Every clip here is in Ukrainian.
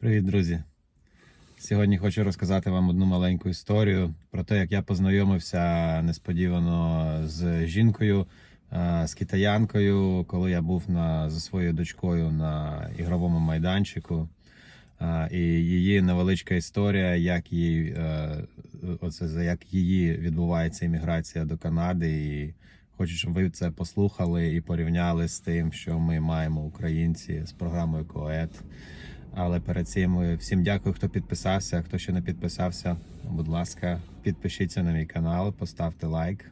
Привіт, друзі! Сьогодні хочу розказати вам одну маленьку історію про те, як я познайомився несподівано з жінкою, е, з китаянкою, коли я був на, зі своєю дочкою на ігровому майданчику. Е, І її невеличка історія, як їй, е, оце, як її відбувається імміграція до Канади. І хочу, щоб ви це послухали і порівняли з тим, що ми маємо українці з програмою КОЕТ. Але перед цим е, всім дякую, хто підписався. Хто ще не підписався, будь ласка, підпишіться на мій канал, поставте лайк.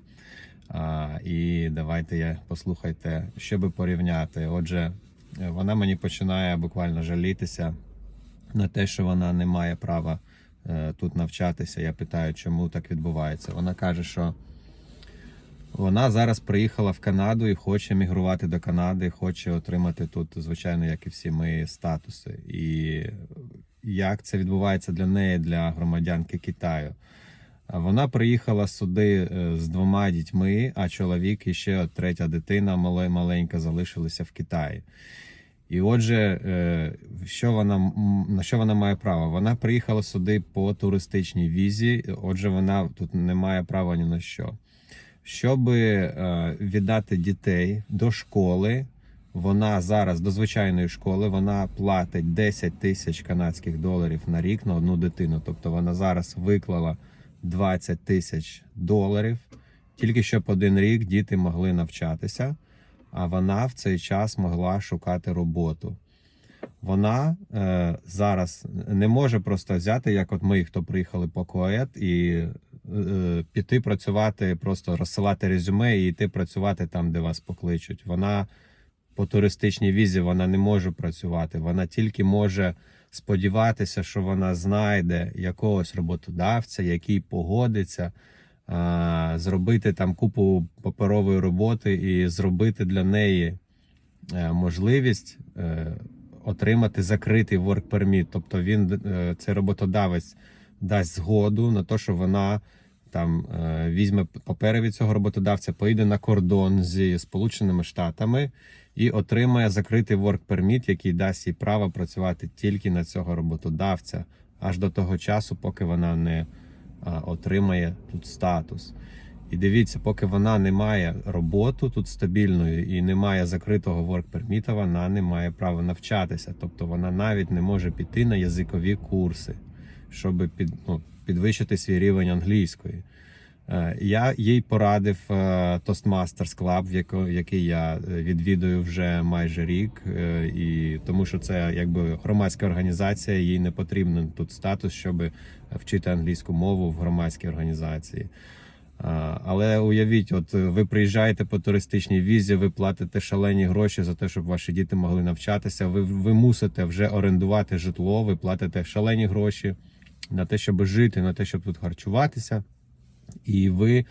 А, і давайте я послухайте, щоб порівняти. Отже, е, вона мені починає буквально жалітися на те, що вона не має права е, тут навчатися. Я питаю, чому так відбувається. Вона каже, що вона зараз приїхала в Канаду і хоче мігрувати до Канади, хоче отримати тут, звичайно, як і всі ми, статуси. І як це відбувається для неї, для громадянки Китаю? Вона приїхала сюди е, з двома дітьми, а чоловік і ще третя дитина мале- маленька залишилися в Китаї. І отже, е, що вона на що вона має право? Вона приїхала сюди по туристичній візі. Отже, вона тут не має права ні на що. Щоб е, віддати дітей до школи, вона зараз до звичайної школи вона платить 10 тисяч канадських доларів на рік на одну дитину. Тобто вона зараз виклала 20 тисяч доларів, тільки щоб один рік діти могли навчатися, а вона в цей час могла шукати роботу. Вона е, зараз не може просто взяти, як от ми, хто приїхали по КОЕТ, і піти працювати, просто розсилати резюме і йти працювати там, де вас покличуть. Вона по туристичній візі вона не може працювати. Вона тільки може сподіватися, що вона знайде якогось роботодавця, який погодиться зробити там купу паперової роботи і зробити для неї е, можливість е, отримати закритий work permit. Тобто він е, цей роботодавець дасть згоду на те, що вона там е, візьме папери від цього роботодавця, поїде на кордон зі Сполученими Штатами і отримає закритий work permit, який дасть їй право працювати тільки на цього роботодавця, аж до того часу, поки вона не отримає тут статус. І дивіться, поки вона не має роботу тут стабільної і не має закритого work permit, вона не має права навчатися. Тобто вона навіть не може піти на язикові курси, щоб під, ну, підвищити свій рівень англійської. Е, Я їй порадив е, Toastmasters Club, який я е, відвідую вже майже рік, і тому що це якби громадська організація, їй не потрібен тут статус, щоб вчити англійську мову в громадській організації. Але уявіть, от ви приїжджаєте по туристичній візі, ви платите шалені гроші за те, щоб ваші діти могли навчатися. Ви, ви мусите вже орендувати житло, ви платите шалені гроші на те, щоб жити, на те, щоб тут харчуватися. І ви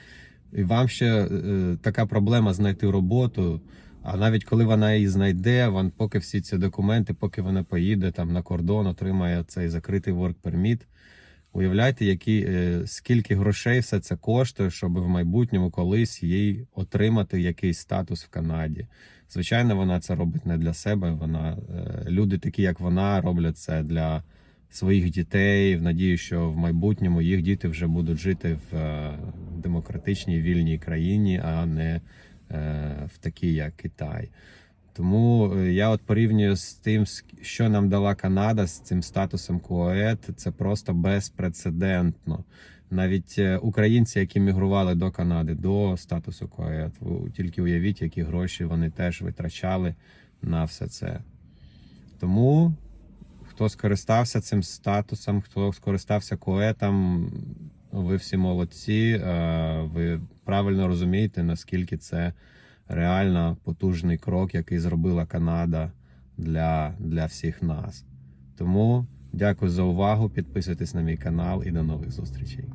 і вам ще е, така проблема знайти роботу. А навіть коли вона її знайде, вон, поки всі ці документи, поки вона поїде там на кордон, отримає цей закритий work permit, Уявляєте, які, е, скільки грошей все це коштує, щоб в майбутньому колись їй отримати якийсь статус в Канаді. Звичайно, вона це робить не для себе. Вона е, люди, такі як вона, роблять це для своїх дітей, в надії, що в майбутньому їх діти вже будуть жити в е, демократичній вільній країні, а не е, в такій, як Китай. Тому е, я от порівнюю з тим, що нам дала Канада з цим статусом КОЕТ, це просто безпрецедентно. Навіть українці, які мігрували до Канади до статусу КОЕТ, ви тільки уявіть, які гроші вони теж витрачали на все це. Тому хто скористався цим статусом, хто скористався КОЕТом, ви всі молодці. е, Ви правильно розумієте, наскільки це реально потужний крок, який зробила Канада для, для всіх нас. Тому дякую за увагу. Підписуйтесь на мій канал і до нових зустрічей.